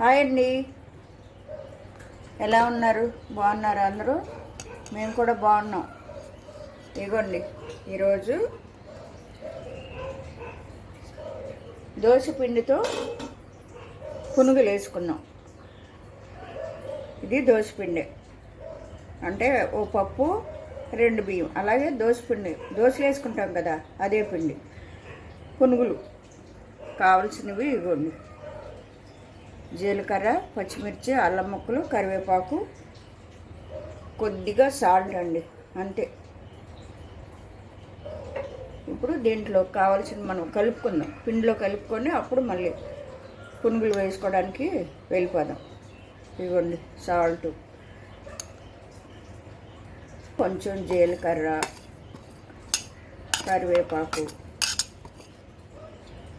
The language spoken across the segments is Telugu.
హాయ్ అండి. ఎలా ఉన్నారు? బాగున్నారు అందరూ? మేము కూడా బాగున్నాం. ఇగోండి ఈరోజు దోశ పిండితో పునుగులు వేసుకున్నాం. ఇది దోశపిండి అంటే ఓ పప్పు రెండు బియ్యం. అలాగే దోశ పిండి. దోశలు వేసుకుంటాం కదా అదే పిండి. పునుగులు కావలసినవి ఇవ్వండి జీలకర్ర పచ్చిమిర్చి అల్లం ముక్కలు కరివేపాకు. కొద్దిగా సాల్ట్ అండి అంతే. ఇప్పుడు దీంట్లో కావాల్సిన మనం కలుపుకుందాం. పిండిలో కలుపుకొని అప్పుడు మళ్ళీ పునుగులు వేసుకోవడానికి వెళ్ళిపోదాం. ఇవ్వండి సాల్ట్. కొంచెం జీలకర్ర కరివేపాకు.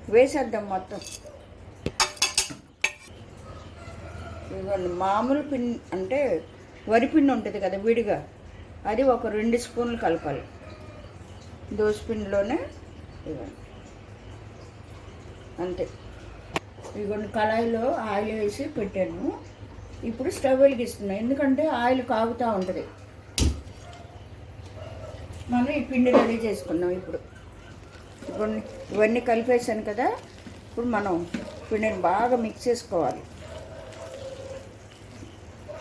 వేసేద్దాం మొత్తం. ఇవ్వండి మామూలు పిండి అంటే వరి పిండి ఉంటుంది కదా విడిగా అది ఒక రెండు స్పూన్లు కలపాలి. దోశ పిండిలోనే ఇవ్వండి. అంతే. ఇవ్వండి కళాయిలో ఆయిల్ వేసి పెట్టాను. ఇప్పుడు స్టవ్ వెలిగిస్తున్నాను ఎందుకంటే ఆయిల్ కాగుతూ ఉంటుంది. మనం ఈ పిండి రెడీ చేసుకున్నాం ఇప్పుడు. ఇవన్నీ ఇవన్నీ కలిపేసాను కదా ఇప్పుడు మనం పిండిని బాగా మిక్స్ చేసుకోవాలి.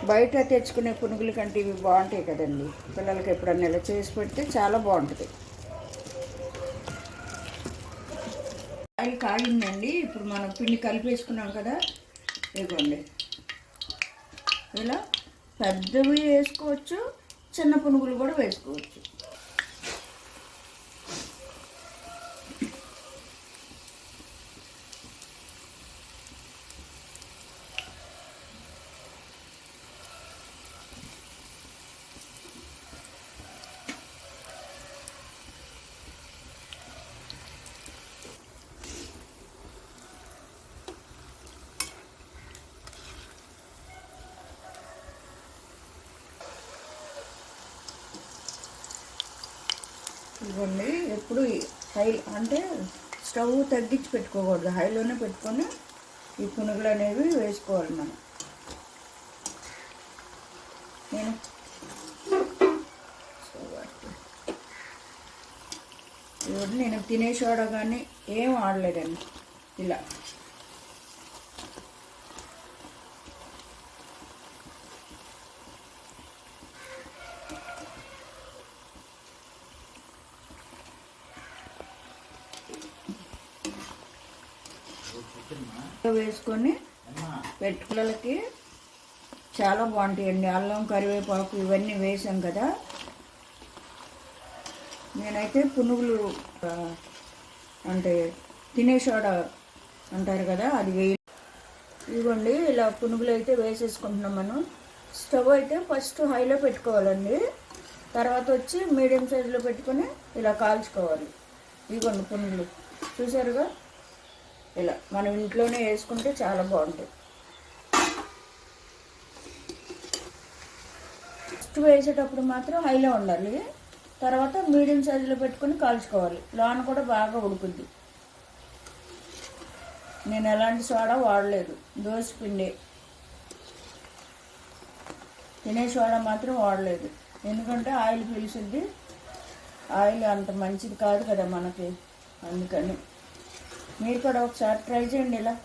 బయట తెచ్చుకునే పునుగుల కంటే ఇవి బాగుంటాయి కదండి. పిల్లలకి ఎప్పుడన్నా ఇలా చేసి పెడితే చాలా బాగుంటుంది. ఆయిల్ కాగిందండి. ఇప్పుడు మనం పిండి కలిపేసుకున్నాం కదా. ఇదిగోండి. ఇలా పెద్దవి వేసుకోవచ్చు చిన్న పునుగులు కూడా వేసుకోవచ్చు. ఇవ్వండి. ఎప్పుడు హై అంటే స్టవ్ తగ్గించి పెట్టుకోకూడదు. హైలోనే పెట్టుకొని ఈ పునుగులు అనేవి వేసుకోవాలి మనం. నేను స్టవ్ ఇవన్నీ నేను తినే సోడా కానీ ఏం ఆడలేదండి ఇలా. వేసుకొని పెట్టుకులకి చాలా బాగుంటాయండి. అల్లం కరివేపాకు ఇవన్నీ వేసాం కదా. నేనైతే పునుగులు అంటే తినే అంటారు కదా అది వేయ ఇదిగోండి ఇలా పునుగులు అయితే వేసేసుకుంటున్నాం మనం. స్టవ్ అయితే ఫస్ట్ హైలో పెట్టుకోవాలండి. తర్వాత వచ్చి మీడియం సైజులో పెట్టుకొని ఇలా కాల్చుకోవాలి. ఇదిగోండి పునుగులు. చూసారుగా ఇలా మనం ఇంట్లోనే వేసుకుంటే చాలా బాగుంటుంది. ఫస్ట్ వేసేటప్పుడు మాత్రం హైలో ఉండాలి. తర్వాత మీడియం సైజులో పెట్టుకొని కాల్చుకోవాలి. లోన కూడా బాగా ఉడుకుద్ది నేను ఎలాంటి సోడా వాడలేదు. దోశ పిండి. తినే సోడా మాత్రం వాడలేదు. ఎందుకంటే ఆయిల్ పీల్చుద్ది. ఆయిల్ అంత మంచిది కాదు కదా మనకి. అందుకని. మీరు కూడా ఒకసారి ట్రై చేయండి ఇలా.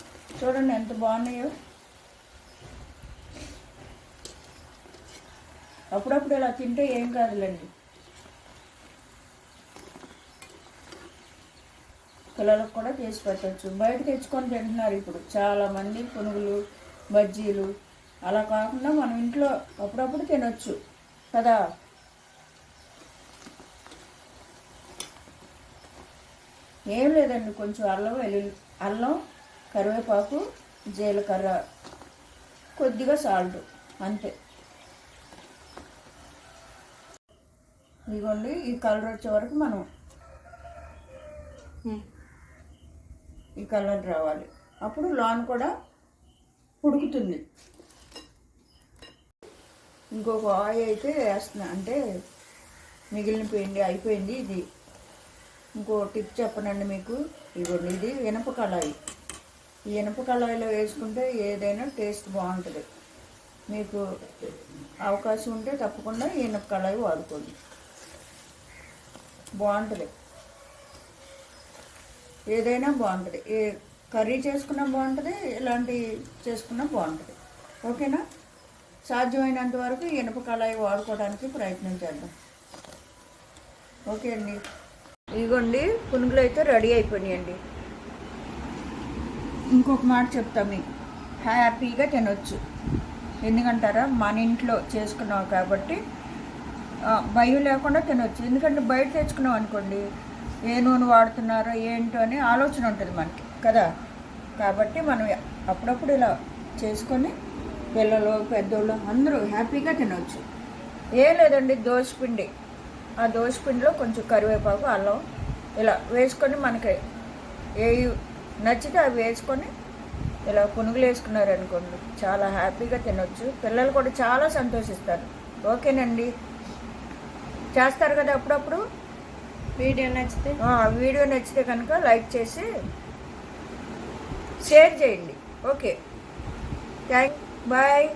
చూడండి ఎంత బాగున్నాయో. అప్పుడప్పుడు ఇలా తింటే ఏం కాదులేండి. పిల్లలకు కూడా చేసి పెట్టచ్చు. బయట తెచ్చుకొని తింటున్నారు ఇప్పుడు చాలామంది పునుగులు బజ్జీలు. అలా కాకుండా మనం ఇంట్లో అప్పుడప్పుడు తినొచ్చు. కదా? ఏం లేదండి కొంచెం అల్లం వెల్లుల్లి అల్లం కరివేపాకు జీలకర్ర కొద్దిగా సాల్ట్ అంతే. ఇదిగోండి ఈ కలర్ వచ్చే వరకు మనం ఈ కలర్ రావాలి. అప్పుడు లాన్ కూడా ఉడుకుతుంది. ఇంకొక ఆయిల్ అయితే వేస్తున్నా అంటే మిగిలిన పిండి అయిపోయింది ఇది. ఇంకో టిప్ చెప్పనండి మీకు. ఇదిగోండి ఇది ఇనప కళాయి. ఈ ఇనప కళాయిలో వేసుకుంటే ఏదైనా టేస్ట్ బాగుంటుంది. మీకు అవకాశం ఉంటే తప్పకుండా ఈ ఇనుప కళాయి వాడుకోండి. బాగుంటుంది. ఏదైనా బాగుంటుంది. ఏ కర్రీ చేసుకున్నా బాగుంటుంది ఇలాంటివి చేసుకున్నా బాగుంటుంది. ఓకేనా? సాధ్యమైనంత వరకు ఇనప కళాయి వాడుకోవడానికి ప్రయత్నం చేద్దాం. ఓకే అండి. ఇదిగోండి పునుగులు అయితే రెడీ అయిపోయినాయండి. ఇంకొక మాట చెప్తా మీకు. హ్యాపీగా తినొచ్చు. ఎందుకంటారా? మన ఇంట్లో చేసుకున్నాం కాబట్టి భయం లేకుండా తినొచ్చు. ఎందుకంటే బయట తెచ్చుకున్నాం అనుకోండి ఏ నూనె వాడుతున్నారో ఏంటో అని ఆలోచన ఉంటుంది మనకి కదా? కాబట్టి మనం అప్పుడప్పుడు ఇలా చేసుకొని పిల్లలు పెద్దోళ్ళు అందరూ హ్యాపీగా తినవచ్చు ఏం లేదండి దోశ పిండి. ఆ దోసపిండిలో కొంచెం కరివేపాకు అల్లం ఇలా వేసుకొని మనకి ఏ నచ్చితే అవి వేసుకొని ఇలా పునుగులు వేసుకున్నారు అనుకోండి చాలా హ్యాపీగా తినొచ్చు. పిల్లలు కూడా చాలా సంతోషిస్తారు. ఓకేనండి. చేస్తారు కదా అప్పుడప్పుడు? వీడియో నచ్చితే? వీడియో నచ్చితే కనుక లైక్ చేసి షేర్ చేయండి. ఓకే. Thank bye.